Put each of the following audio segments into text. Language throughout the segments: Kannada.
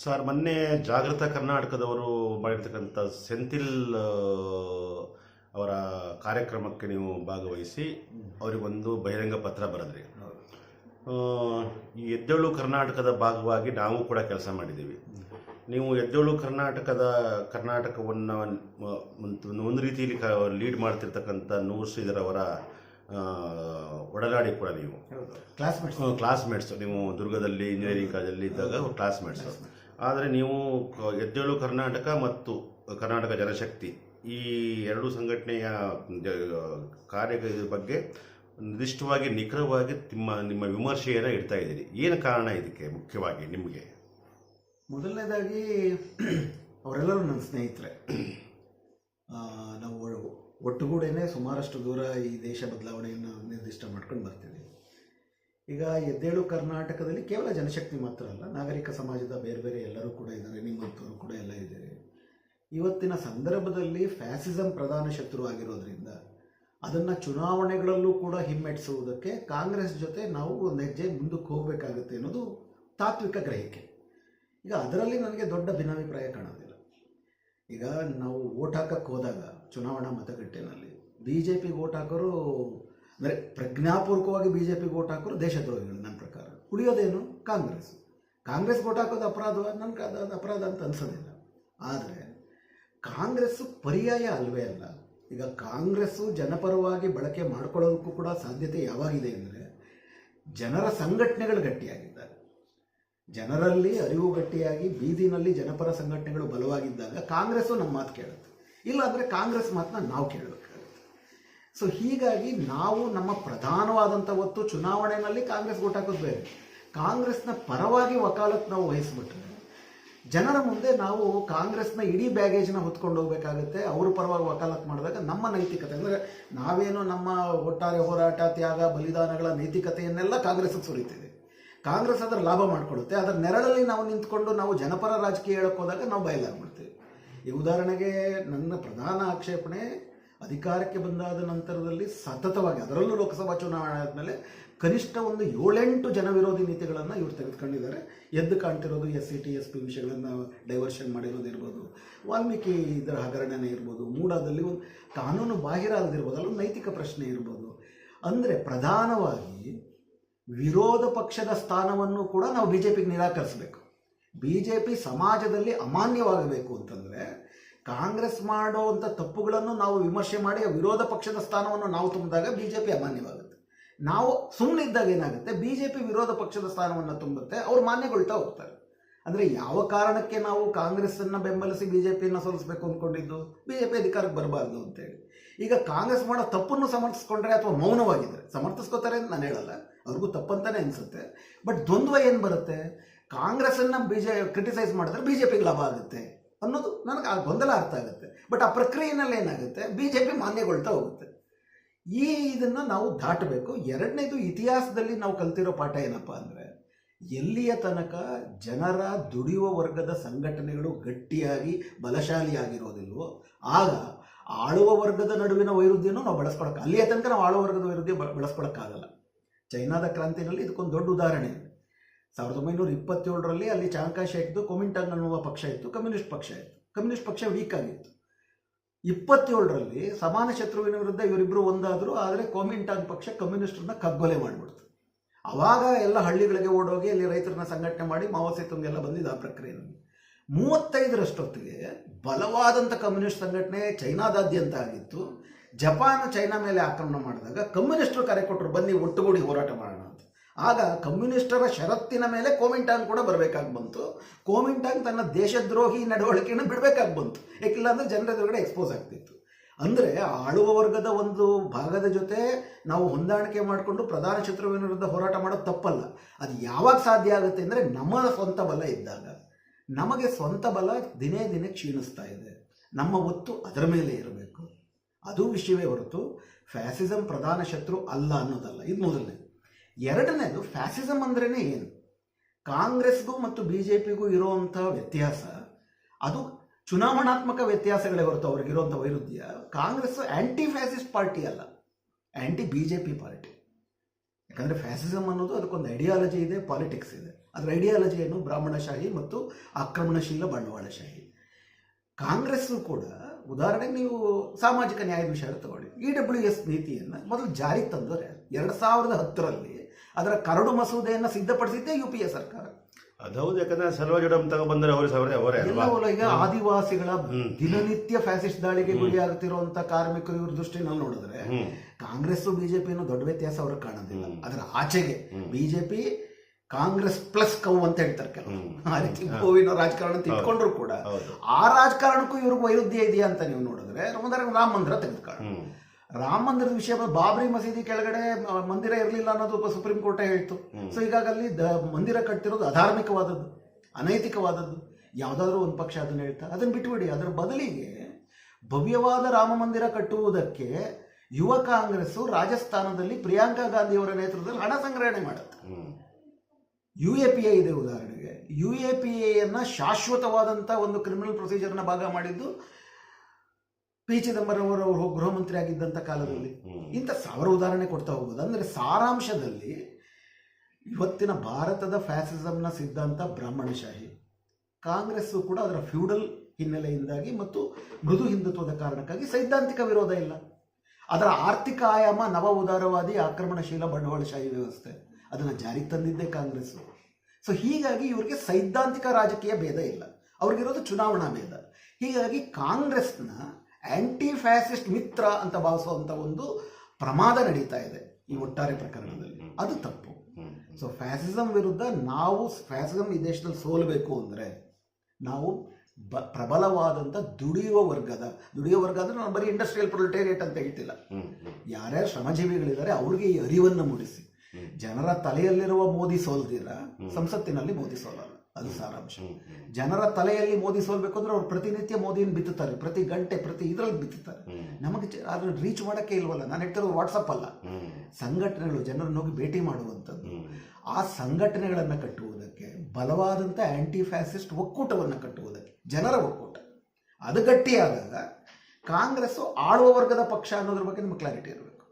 ಸರ್ ಮೊನ್ನೆ ಜಾಗೃತ ಕರ್ನಾಟಕದವರು ಮಾಡಿರ್ತಕ್ಕಂಥ ಸೆಂಥಿಲ್ ಅವರ ಕಾರ್ಯಕ್ರಮಕ್ಕೆ ನೀವು ಭಾಗವಹಿಸಿ ಅವರಿಗೊಂದು ಬಹಿರಂಗ ಪತ್ರ ಬರೆದ್ರಿ. ಈ ಎದ್ದೇಳು ಕರ್ನಾಟಕದ ಭಾಗವಾಗಿ ನಾವು ಕೂಡ ಕೆಲಸ ಮಾಡಿದ್ದೀವಿ. ನೀವು ಎದ್ದೇಳು ಕರ್ನಾಟಕದ ಕರ್ನಾಟಕವನ್ನು ಒಂದು ರೀತಿಯಲ್ಲಿ ಕ ಲೀಡ್ ಮಾಡ್ತಿರ್ತಕ್ಕಂಥ ನೂರ್ ಶ್ರೀಧರವರ ಒಡನಾಡಿ ಕೂಡ ನೀವು. ಕ್ಲಾಸ್ಮೇಟ್ಸ್ ಕ್ಲಾಸ್ಮೇಟ್ಸ್ ನೀವು ದುರ್ಗದಲ್ಲಿ ಇಂಜಿನಿಯರಿಂಗ್ ಕಾಲೇಜಲ್ಲಿ ಇದ್ದಾಗ ಕ್ಲಾಸ್ಮೇಟ್ಸ್ ಆದರೆ ನೀವು ಎದ್ದೇಳು ಕರ್ನಾಟಕ ಮತ್ತು ಕರ್ನಾಟಕ ಜನಶಕ್ತಿ ಈ ಎರಡು ಸಂಘಟನೆಯ ಕಾರ್ಯ ಬಗ್ಗೆ ನಿರ್ದಿಷ್ಟವಾಗಿ, ನಿಖರವಾಗಿ ನಿಮ್ಮ ನಿಮ್ಮ ವಿಮರ್ಶೆಯನ್ನು ಇಡ್ತಾ ಇದ್ದೀರಿ. ಏನು ಕಾರಣ ಇದಕ್ಕೆ ಮುಖ್ಯವಾಗಿ ನಿಮಗೆ? ಮೊದಲನೇದಾಗಿ, ಅವರೆಲ್ಲರೂ ನನ್ನ ಸ್ನೇಹಿತರೆ. ನಾವು ಒಟ್ಟುಗೂಡೇ ಸುಮಾರಷ್ಟು ದೂರ ಈ ದೇಶ ಬದಲಾವಣೆಯನ್ನು ನಿರ್ದಿಷ್ಟ ಮಾಡ್ಕೊಂಡು ಬರ್ತೀವಿ ಈಗ ಎದ್ದೇಳು ಕರ್ನಾಟಕದಲ್ಲಿ ಕೇವಲ ಜನಶಕ್ತಿ ಮಾತ್ರ ಅಲ್ಲ, ನಾಗರಿಕ ಸಮಾಜದ ಬೇರೆ ಬೇರೆ ಎಲ್ಲರೂ ಕೂಡ ಇದ್ದಾರೆ, ನಿಮ್ಮಂಥವ್ರು ಕೂಡ ಎಲ್ಲ ಇದ್ದಾರೆ. ಇವತ್ತಿನ ಸಂದರ್ಭದಲ್ಲಿ ಫ್ಯಾಸಿಸಂ ಪ್ರಧಾನ ಶತ್ರು ಆಗಿರೋದ್ರಿಂದ ಅದನ್ನು ಚುನಾವಣೆಗಳಲ್ಲೂ ಕೂಡ ಹಿಮ್ಮೆಟ್ಟಿಸುವುದಕ್ಕೆ ಕಾಂಗ್ರೆಸ್ ಜೊತೆ ನಾವು ಒಂದು ಹೆಜ್ಜೆ ಮುಂದಕ್ಕೆ ಹೋಗಬೇಕಾಗುತ್ತೆ ಅನ್ನೋದು ತಾತ್ವಿಕ ಗ್ರಹಿಕೆ. ಈಗ ಅದರಲ್ಲಿ ನನಗೆ ದೊಡ್ಡ ಭಿನ್ನಾಭಿಪ್ರಾಯ ಕಾಣೋದಿಲ್ಲ. ಈಗ ನಾವು ಓಟ್ ಹಾಕಕ್ಕೆ ಹೋದಾಗ, ಚುನಾವಣಾ ಮತಗಟ್ಟೆನಲ್ಲಿ ಬಿ ಜೆ ಪಿಗೆ ಓಟ್ ಹಾಕೋರು ಅಂದರೆ ಪ್ರಜ್ಞಾಪೂರ್ವಕವಾಗಿ ಬಿ ಜೆ ಪಿ ಓಟ್ ಹಾಕೋರು ದೇಶದ್ರೋಹಿಗಳು, ನನ್ನ ಪ್ರಕಾರ. ಉಳಿಯೋದೇನು? ಕಾಂಗ್ರೆಸ್. ಕಾಂಗ್ರೆಸ್ ಓಟ್ ಹಾಕೋದು ಅಪರಾಧ ನನಗೆ ಅದು ಅಪರಾಧ ಅಂತ ಅನ್ಸೋದಿಲ್ಲ. ಆದರೆ ಕಾಂಗ್ರೆಸ್ಸು ಪರ್ಯಾಯ ಅಲ್ವೇ ಅಲ್ಲ. ಈಗ ಕಾಂಗ್ರೆಸ್ಸು ಜನಪರವಾಗಿ ಬಳಕೆ ಮಾಡ್ಕೊಳ್ಳೋದಕ್ಕೂ ಕೂಡ ಸಾಧ್ಯತೆ ಯಾವಾಗಿದೆ ಅಂದರೆ ಜನರ ಸಂಘಟನೆಗಳು ಗಟ್ಟಿಯಾಗಿದ್ದಾರೆ. ಜನರಲ್ಲಿ ಅರಿವು ಗಟ್ಟಿಯಾಗಿ, ಬೀದಿನಲ್ಲಿ ಜನಪರ ಸಂಘಟನೆಗಳು ಬಲವಾಗಿದ್ದಾಗ ಕಾಂಗ್ರೆಸ್ಸು ನಮ್ಮ ಮಾತು ಕೇಳುತ್ತೆ. ಇಲ್ಲಾಂದರೆ ಕಾಂಗ್ರೆಸ್ ಮಾತನ್ನ ನಾವು ಕೇಳಬೇಕಾಗುತ್ತೆ ಸೊ ಹೀಗಾಗಿ ನಾವು ನಮ್ಮ ಪ್ರಧಾನವಾದಂಥ ಹೊತ್ತು ಚುನಾವಣೆಯಲ್ಲಿ ಕಾಂಗ್ರೆಸ್ ಓಟ್ ಹಾಕೋದು ಬೇರೆ. ಕಾಂಗ್ರೆಸ್ನ ಪರವಾಗಿ ವಕಾಲತ್ ನಾವು ವಹಿಸ್ಬಿಟ್ರೆ, ಜನರ ಮುಂದೆ ನಾವು ಕಾಂಗ್ರೆಸ್ನ ಇಡೀ ಬ್ಯಾಗೇಜ್ನ ಹೊತ್ಕೊಂಡು ಹೋಗ್ಬೇಕಾಗುತ್ತೆ. ಅವ್ರ ಪರವಾಗಿ ವಕಾಲತ್ ಮಾಡಿದಾಗ ನಮ್ಮ ನೈತಿಕತೆ, ಅಂದರೆ ನಾವೇನು ನಮ್ಮ ಒಟ್ಟಾರೆ ಹೋರಾಟ, ತ್ಯಾಗ, ಬಲಿದಾನಗಳ ನೈತಿಕತೆಯನ್ನೆಲ್ಲ ಕಾಂಗ್ರೆಸ್ಗೆ ಸುರಿತಿದೆ ಕಾಂಗ್ರೆಸ್ ಅದರ ಲಾಭ ಮಾಡಿಕೊಡುತ್ತೆ ಅದರ ನೆರಳಲ್ಲಿ ನಾವು ನಿಂತ್ಕೊಂಡು ನಾವು ಜನಪರ ರಾಜಕೀಯ ಹೇಳಕ್ಕೆ ಹೋದಾಗ ನಾವು ಬಯಲಾಗ್ಬಿಡ್ತೀವಿ. ಈ ಉದಾಹರಣೆಗೆ ನನ್ನ ಪ್ರಧಾನ ಆಕ್ಷೇಪಣೆ ಅಧಿಕಾರಕ್ಕೆ ಬಂದಾದ ನಂತರದಲ್ಲಿ ಸತತವಾಗಿ, ಅದರಲ್ಲೂ ಲೋಕಸಭಾ ಚುನಾವಣೆ ಆದಮೇಲೆ ಕನಿಷ್ಠ ಒಂದು ಏಳೆಂಟು ಜನವಿರೋಧಿ ನೀತಿಗಳನ್ನು ಇವರು ತೆಗೆದುಕೊಂಡಿದ್ದಾರೆ. ಎದ್ದು ಕಾಣ್ತಿರೋದು S C T, S P ವಿಷಯಗಳನ್ನು ಡೈವರ್ಷನ್ ಮಾಡಿರೋದು ಇರ್ಬೋದು, ವಾಲ್ಮೀಕಿ ಇದರ ಹಗರಣನೇ ಇರ್ಬೋದು, ಮೂಡಾದಲ್ಲಿ ಒಂದು ಕಾನೂನು ಬಾಹಿರ ಆಗದಿರ್ಬೋದು, ಅಲ್ಲೊಂದು ನೈತಿಕ ಪ್ರಶ್ನೆ ಇರ್ಬೋದು. ಅಂದರೆ ಪ್ರಧಾನವಾಗಿ ವಿರೋಧ ಪಕ್ಷದ ಸ್ಥಾನವನ್ನು ಕೂಡ ನಾವು ಬಿ ಜೆ ಪಿಗೆ ನಿರಾಕರಿಸಬೇಕು. ಬಿ ಜೆ ಪಿ ಸಮಾಜದಲ್ಲಿ ಅಮಾನ್ಯವಾಗಬೇಕು ಅಂತಂದರೆ ಕಾಂಗ್ರೆಸ್ ಮಾಡುವಂಥ ತಪ್ಪುಗಳನ್ನು ನಾವು ವಿಮರ್ಶೆ ಮಾಡಿ ವಿರೋಧ ಪಕ್ಷದ ಸ್ಥಾನವನ್ನು ನಾವು ತುಂಬಿದಾಗ ಬಿ ಜೆ ಪಿ ಅಮಾನ್ಯವಾಗುತ್ತೆ. ನಾವು ಸುಮ್ಮನಿದ್ದಾಗ ಏನಾಗುತ್ತೆ? ಬಿ ಜೆ ಪಿ ವಿರೋಧ ಪಕ್ಷದ ಸ್ಥಾನವನ್ನು ತುಂಬುತ್ತೆ, ಅವ್ರು ಮಾನ್ಯಗೊಳ್ತಾ ಹೋಗ್ತಾರೆ. ಅಂದರೆ ಯಾವ ಕಾರಣಕ್ಕೆ ನಾವು ಕಾಂಗ್ರೆಸ್ಸನ್ನು ಬೆಂಬಲಿಸಿ ಬಿ ಜೆ ಪಿಯನ್ನು ಸೋಲಿಸಬೇಕು ಅಂದ್ಕೊಂಡಿದ್ದು ಬಿ ಜೆ ಪಿ ಅಧಿಕಾರಕ್ಕೆ ಬರಬಾರ್ದು ಅಂತೇಳಿ. ಈಗ ಕಾಂಗ್ರೆಸ್ ಮಾಡೋ ತಪ್ಪನ್ನು ಸಮರ್ಥಿಸ್ಕೊಂಡ್ರೆ ಅಥವಾ ಮೌನವಾಗಿದ್ದರೆ ಸಮರ್ಥಿಸ್ಕೋತಾರೆ ಅಂತ ನಾನು ಹೇಳಲ್ಲ, ಅವ್ರಿಗೂ ತಪ್ಪಂತಾನೆ ಅನಿಸುತ್ತೆ. ಬಟ್ ದ್ವಂದ್ವ ಏನು ಬರುತ್ತೆ? ಕಾಂಗ್ರೆಸ್ಸನ್ನು ಬಿ ಜೆ ಕ್ರಿಟಿಸೈಸ್ ಮಾಡಿದ್ರೆ ಬಿ ಜೆ ಪಿಗೆ ಲಾಭ ಆಗುತ್ತೆ. ಅನ್ನೋದು ನನಗೆ ಆ ಗೊಂದಲ ಅರ್ಥ ಆಗುತ್ತೆ. ಬಟ್ ಆ ಪ್ರಕ್ರಿಯೆನಲ್ಲಿ ಏನಾಗುತ್ತೆ? ಬಿ ಜೆ ಪಿ ಮಾನ್ಯಗೊಳ್ತಾ ಹೋಗುತ್ತೆ. ಈ ಇದನ್ನು ನಾವು ದಾಟಬೇಕು. ಎರಡನೇದು ಇತಿಹಾಸದಲ್ಲಿ ನಾವು ಕಲ್ತಿರೋ ಪಾಠ ಏನಪ್ಪ ಅಂದರೆ, ಎಲ್ಲಿಯ ತನಕ ಜನರ ದುಡಿಯುವ ವರ್ಗದ ಸಂಘಟನೆಗಳು ಗಟ್ಟಿಯಾಗಿ ಬಲಶಾಲಿಯಾಗಿರೋದಿಲ್ವೋ, ಆಗ ಆಳುವ ವರ್ಗದ ನಡುವಿನ ವೈರುಧ್ಯನೂ ನಾವು ಬಳಸ್ಕೊಳಕ್ಕೆ ಅಲ್ಲಿಯ ತನಕ ನಾವು ಆಳುವ ವರ್ಗದ ವೈರುಧ್ಯ ಬಳಸ್ಕೊಳಕ್ಕಾಗಲ್ಲ. ಚೈನಾದ ಕ್ರಾಂತಿನಲ್ಲಿ ಇದಕ್ಕೊಂದು ದೊಡ್ಡ ಉದಾಹರಣೆ. ಇದೆ ಸಾವಿರದ ಒಂಬೈನೂರ ಇಪ್ಪತ್ತೇಳರಲ್ಲಿ ಅಲ್ಲಿ ಚಾಂಕಾಶ ಇತ್ತು ಕೊಮಿಂಟಂಗ್ ಅನ್ನುವ ಪಕ್ಷ ಇತ್ತು, ಕಮ್ಯುನಿಸ್ಟ್ ಪಕ್ಷ ಇತ್ತು. ಕಮ್ಯುನಿಸ್ಟ್ ಪಕ್ಷ ವೀಕ್ ಆಗಿತ್ತು. ಇಪ್ಪತ್ತೇಳರಲ್ಲಿ ಸಮಾನ ಶತ್ರುವಿನ ವಿರುದ್ಧ ಇವರಿಬ್ಬರು ಒಂದಾದರು, ಆದರೆ ಕೋಮಿಂಟಾಂಗ್ ಪಕ್ಷ ಕಮ್ಯುನಿಸ್ಟರನ್ನ ಕಗ್ಗೊಲೆ ಮಾಡಿಬಿಡ್ತು. ಅವಾಗ ಎಲ್ಲ ಹಳ್ಳಿಗಳಿಗೆ ಓಡೋಗಿ ಅಲ್ಲಿ ರೈತರನ್ನ ಸಂಘಟನೆ ಮಾಡಿ ಮಾವೋ ಬಂದಿದ್ದ ಬಂದಿದ್ದು ಆ ಪ್ರಕ್ರಿಯೆಯಲ್ಲಿ. ಮೂವತ್ತೈದರಷ್ಟೊತ್ತಿಗೆ ಬಲವಾದಂಥ ಕಮ್ಯುನಿಸ್ಟ್ ಸಂಘಟನೆ ಚೈನಾದಾದ್ಯಂತ ಆಗಿತ್ತು. ಜಪಾನ್ ಚೈನಾ ಮೇಲೆ ಆಕ್ರಮಣ ಮಾಡಿದಾಗ ಕಮ್ಯುನಿಸ್ಟ್ರು ಕರೆ ಕೊಟ್ಟರು ಬನ್ನಿ ಒಟ್ಟುಗೂಡಿ ಹೋರಾಟ ಮಾಡೋಣ ಅಂತ. ಆಗ ಕಮ್ಯುನಿಸ್ಟರ ಷರತ್ತಿನ ಮೇಲೆ ಕೋಮಿಂಟಾಂಗ್ ಕೂಡ ಬರಬೇಕಾಗಿ ಬಂತು. ಕೋಮಿಂಟಾಂಗ್ ತನ್ನ ದೇಶದ್ರೋಹಿ ನಡವಳಿಕೆಯನ್ನು ಬಿಡಬೇಕಾಗಿ ಬಂತು. ಯಾಕಿಲ್ಲ ಅಂದರೆ ಜನರ ಎದುರುಗಡೆ ಎಕ್ಸ್ಪೋಸ್ ಆಗ್ತಿತ್ತು. ಅಂದರೆ ಆಳುವ ವರ್ಗದ ಒಂದು ಭಾಗದ ಜೊತೆ ನಾವು ಹೊಂದಾಣಿಕೆ ಮಾಡಿಕೊಂಡು ಪ್ರಧಾನ ಶತ್ರುವಿನ ವಿರುದ್ಧ ಹೋರಾಟ ಮಾಡೋದು ತಪ್ಪಲ್ಲ. ಅದು ಯಾವಾಗ ಸಾಧ್ಯ ಆಗುತ್ತೆ ಅಂದರೆ ನಮ್ಮ ಸ್ವಂತ ಬಲ ಇದ್ದಾಗ. ನಮಗೆ ಸ್ವಂತ ಬಲ ದಿನೇ ದಿನೇ ಕ್ಷೀಣಿಸ್ತಾ ಇದೆ. ನಮ್ಮ ಒತ್ತು ಅದರ ಮೇಲೆ ಇರಬೇಕು. ಅದು ವಿಷಯವೇ ಹೊರತು, ಫ್ಯಾಸಿಸಂ ಪ್ರಧಾನ ಶತ್ರು ಅಲ್ಲ ಅನ್ನೋದಲ್ಲ. ಇದು ಮೊದಲನೇದು. ಎರಡನೇದು ಫ್ಯಾಸಿಸಂ ಅಂದ್ರೇ ಏನು? ಕಾಂಗ್ರೆಸ್ಗೂ ಮತ್ತು ಬಿ ಜೆ ಪಿಗೂ ಇರುವಂತಹ ವ್ಯತ್ಯಾಸ, ಅದು ಚುನಾವಣಾತ್ಮಕ ವ್ಯತ್ಯಾಸಗಳೇ ಹೊರತು ಅವ್ರಿಗಿರುವಂಥ ವೈರುಧ್ಯ, ಕಾಂಗ್ರೆಸ್ ಆ್ಯಂಟಿ ಫ್ಯಾಸಿಸ್ಟ್ ಪಾರ್ಟಿ ಅಲ್ಲ anti B J P party ಯಾಕಂದರೆ ಫ್ಯಾಸಿಸಮ್ ಅನ್ನೋದು ಅದಕ್ಕೊಂದು ಐಡಿಯಾಲಜಿ ಇದೆ ಪಾಲಿಟಿಕ್ಸ್ ಇದೆ. ಅದರ ಐಡಿಯಾಲಜಿ ಏನು? ಬ್ರಾಹ್ಮಣಶಾಹಿ ಮತ್ತು ಆಕ್ರಮಣಶೀಲ ಬಂಡವಾಳಶಾಹಿ. ಕಾಂಗ್ರೆಸ್ಸು ಕೂಡ, ಉದಾಹರಣೆಗೆ ನೀವು ಸಾಮಾಜಿಕ ನ್ಯಾಯದ ವಿಷಯ ತಗೊಳ್ಳಿ. ಇ ಡಬ್ಲ್ಯೂ ಎಸ್ ನೀತಿಯನ್ನು ಮೊದಲು ಜಾರಿಗೆ ತಂದರೆ ಎರಡು ಸಾವಿರದ ಹತ್ತರಲ್ಲಿ ಅದರ ಕರಡು ಮಸೂದೆಯನ್ನು ಸಿದ್ಧಪಡಿಸಿದ್ದೇ ಯು ಪಿ ಎ ಸರ್ಕಾರ. ಅದೌದು ಯಾಕಂದ್ರೆ ಸಲ್ವಾಜಡಮ್ ತಗೊಬಂದ್ರೆ ಬಂದರೆ ಅವರೇ ಅವರೇ ಈಗ ಆದಿವಾಸಿಗಳ. ದಿನನಿತ್ಯ ಫ್ಯಾಸಿಸ್ಟ್ ದಾಳಿಗೆ ಗುರಿಯಾಗುತ್ತಿರುವಂತ ಕಾರ್ಮಿಕರು ಇವ್ರ ನಾವು ನೋಡಿದ್ರೆ ಕಾಂಗ್ರೆಸ್ ಕಾಂಗ್ರೆಸ್ ಬಿಜೆಪಿಯನ್ನು ದೊಡ್ಡ ವ್ಯತ್ಯಾಸ ಅವರು ಕಾಣೋದಿಲ್ಲ. ಅದರ ಆಚೆಗೆ ಬಿಜೆಪಿ ಕಾಂಗ್ರೆಸ್ ಪ್ಲಸ್ ಕೌ ಅಂತ ಹೇಳ್ತಾರೆ ಕೆಲವರು. ಆ ರೀತಿ ಗೋವಿನ ರಾಜಕಾರಣ ತಿಳ್ಕೊಂಡ್ರು ಕೂಡ. ಆ ರಾಜಕಾರಣಕ್ಕೂ ಇವ್ರಿಗೆ ವೈರುಧ್ಯ ಇದೆಯಾ ಅಂತ ನೀವು ನೋಡಿದ್ರೆ ರಾಮ ಮಂದಿರ ತೆಗೆದುಕೊಳ್ಳಿ ರಾಮ ಮಂದಿರದ ವಿಷಯ ಬಾಬ್ರಿ ಮಸೀದಿ ಕೆಳಗಡೆ ಮಂದಿರ ಇರಲಿಲ್ಲ ಅನ್ನೋದು ಸುಪ್ರೀಂ ಕೋರ್ಟೇ ಹೇಳ್ತು. ಸೊ ಹೀಗಾಗಿ ಅಲ್ಲಿ ದ- ಮಂದಿರ ಕಟ್ಟಿರೋದು ಅಧಾರ್ಮಿಕವಾದದ್ದು ಅನೈತಿಕವಾದದ್ದು. ಯಾವುದಾದ್ರೂ ಒಂದು ಪಕ್ಷ ಅದನ್ನ ಹೇಳ್ತಾ ಅದನ್ನ ಬಿಟ್ಟುಬಿಡಿ ಅದರ ಬದಲಿಗೆ ಭವ್ಯವಾದ ರಾಮ ಮಂದಿರ ಕಟ್ಟುವುದಕ್ಕೆ ಯುವ ಕಾಂಗ್ರೆಸ್ ರಾಜಸ್ಥಾನದಲ್ಲಿ ಪ್ರಿಯಾಂಕಾ ಗಾಂಧಿಯವರ ನೇತೃತ್ವದಲ್ಲಿ ಹಣ ಸಂಗ್ರಹಣೆ ಮಾಡುತ್ತೆ. ಯು ಎ ಪಿ ಎ ಇದೆ ಉದಾಹರಣೆಗೆ. ಯು ಎ ಪಿ ಎಯನ್ನು ಶಾಶ್ವತವಾದಂಥ ಒಂದು ಕ್ರಿಮಿನಲ್ ಪ್ರೊಸೀಜರ್ನ ಭಾಗ ಮಾಡಿದ್ದು ಪಿ ಚಿದಂಬರಂ ಅವರು ಅವರು ಗೃಹ ಮಂತ್ರಿ ಆಗಿದ್ದಂಥ ಕಾಲದಲ್ಲಿ ಇಂಥ ಸಾವಿರ ಉದಾಹರಣೆ ಕೊಡ್ತಾ ಹೋಗ್ಬೋದು ಅಂದರೆ ಸಾರಾಂಶದಲ್ಲಿ ಇವತ್ತಿನ ಭಾರತದ ಫ್ಯಾಸಿಸಮ್ನ ಸಿದ್ಧಾಂತ ಬ್ರಾಹ್ಮಣಶಾಹಿ ಕಾಂಗ್ರೆಸ್ಸು ಕೂಡ ಅದರ ಫ್ಯೂಡಲ್ ಹಿನ್ನೆಲೆಯಿಂದಾಗಿ ಮತ್ತು ಮೃದು ಹಿಂದುತ್ವದ ಕಾರಣಕ್ಕಾಗಿ ಸೈದ್ಧಾಂತಿಕ ವಿರೋಧ ಇಲ್ಲ. ಅದರ ಆರ್ಥಿಕ ಆಯಾಮ ನವ ಉದಾರವಾದಿ ಆಕ್ರಮಣಶೀಲ ಬಂಡವಾಳಶಾಹಿ ವ್ಯವಸ್ಥೆ ಅದನ್ನು ಜಾರಿಗೆ ತಂದಿದ್ದೇ ಕಾಂಗ್ರೆಸ್ಸು. ಸೊ ಹೀಗಾಗಿ ಇವರಿಗೆ ಸೈದ್ಧಾಂತಿಕ ರಾಜಕೀಯ ಭೇದ ಇಲ್ಲ. ಅವ್ರಿಗಿರೋದು ಚುನಾವಣಾ ಭೇದ. ಹೀಗಾಗಿ ಕಾಂಗ್ರೆಸ್ನ ಆಂಟಿ ಫ್ಯಾಸಿಸ್ಟ್ ಮಿತ್ರ ಅಂತ ಭಾವಿಸುವಂಥ ಒಂದು ಪ್ರಮಾದ ನಡೀತಾ ಇದೆ ಈ ಒಟ್ಟಾರೆ ಪ್ರಕರಣದಲ್ಲಿ. ಅದು ತಪ್ಪು. ಸೊ ಫ್ಯಾಸಿಸಮ್ ವಿರುದ್ಧ ನಾವು ಫ್ಯಾಸಿಸಮ್ ಈ ದೇಶದಲ್ಲಿ ಸೋಲಬೇಕು ಅಂದರೆ ನಾವು ಬ ಪ್ರಬಲವಾದಂಥ ದುಡಿಯುವ ವರ್ಗದ ದುಡಿಯುವ ವರ್ಗ ಅಂದರೆ ನಾನು ಬರೀ ಇಂಡಸ್ಟ್ರಿಯಲ್ ಪ್ರೊಲಿಟೇರಿಯೇಟ್ ಅಂತ ಹೇಳ್ತಿಲ್ಲ. ಯಾರ್ಯಾರು ಶ್ರಮಜೀವಿಗಳಿದ್ದಾರೆ ಅವ್ರಿಗೆ ಈ ಅರಿವನ್ನು ಮೂಡಿಸಿ. ಜನರ ತಲೆಯಲ್ಲಿರುವ ಮೋದಿ ಸೋಲ್ದಿರ? ಸಂಸತ್ತಿನಲ್ಲಿ ಮೋದಿ ಸೋಲಲ್ಲ. ಅದು ಸಾರಾಂಶ. ಜನರ ತಲೆಯಲ್ಲಿ ಮೋದಿ ಸೋಲ್ಬೇಕು ಅಂದ್ರೆ ಅವ್ರು ಪ್ರತಿನಿತ್ಯ ಮೋದಿಯನ್ನು ಬಿತ್ತುತ್ತಾರೆ. ಪ್ರತಿ ಗಂಟೆ ಪ್ರತಿ ಇದರಲ್ಲಿ ಬಿತ್ತುತ್ತಾರೆ. ನಮಗೆ ಅದನ್ನ ರೀಚ್ ಮಾಡೋಕ್ಕೆ ಇಲ್ವಲ್ಲ. ನಾನು ಹೇಳ್ತಿರೋದು ವಾಟ್ಸಪ್ ಅಲ್ಲ. ಸಂಘಟನೆಗಳು ಜನರನ್ನು ಹೋಗಿ ಭೇಟಿ ಮಾಡುವಂಥದ್ದು. ಆ ಸಂಘಟನೆಗಳನ್ನು ಕಟ್ಟುವುದಕ್ಕೆ ಬಲವಾದಂಥ ಆಂಟಿ ಫ್ಯಾಸಿಸ್ಟ್ ಒಕ್ಕೂಟವನ್ನು ಕಟ್ಟುವುದಕ್ಕೆ ಜನರ ಒಕ್ಕೂಟ. ಅದು ಗಟ್ಟಿಯಾದಾಗ ಕಾಂಗ್ರೆಸ್ಸು ಆಳುವ ವರ್ಗದ ಪಕ್ಷ ಅನ್ನೋದ್ರ ಬಗ್ಗೆ ನಿಮ್ಗೆ ಕ್ಲಾರಿಟಿ ಇರಬೇಕು.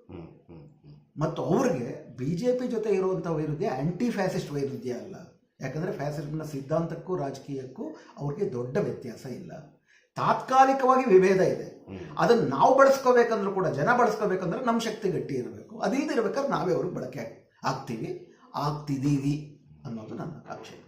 ಮತ್ತು ಅವ್ರಿಗೆ ಬಿ ಜೆ ಪಿ ಜೊತೆ ಇರುವಂಥ ವೈರುಧ್ಯ ಆಂಟಿ ಫ್ಯಾಸಿಸ್ಟ್ ವೈರುಧ್ಯ ಅಲ್ಲ. ಯಾಕಂದರೆ ಫ್ಯಾಸಿಸಮ್ನ ಸಿದ್ಧಾಂತಕ್ಕೂ ರಾಜಕೀಯಕ್ಕೂ ಅವ್ರಿಗೆ ದೊಡ್ಡ ವ್ಯತ್ಯಾಸ ಇಲ್ಲ. ತಾತ್ಕಾಲಿಕವಾಗಿ ವಿಭೇದ ಇದೆ. ಅದನ್ನು ನಾವು ಬಳಸ್ಕೋಬೇಕಂದ್ರೂ ಕೂಡ ಜನ ಬಳಸ್ಕೋಬೇಕಂದ್ರೆ ನಮ್ಮ ಶಕ್ತಿ ಗಟ್ಟಿ ಇರಬೇಕು. ಅದಿಲ್ಲದೆ ಇರ್ಬೇಕಾದ್ರೆ ನಾವೇ ಅವ್ರಿಗೆ ಬಳಕೆ ಆಗ್ತೀವಿ. ಆಗ್ತಿದ್ದೀವಿ ಅನ್ನೋದು ನನ್ನ ಆಕ್ಷೇಪ.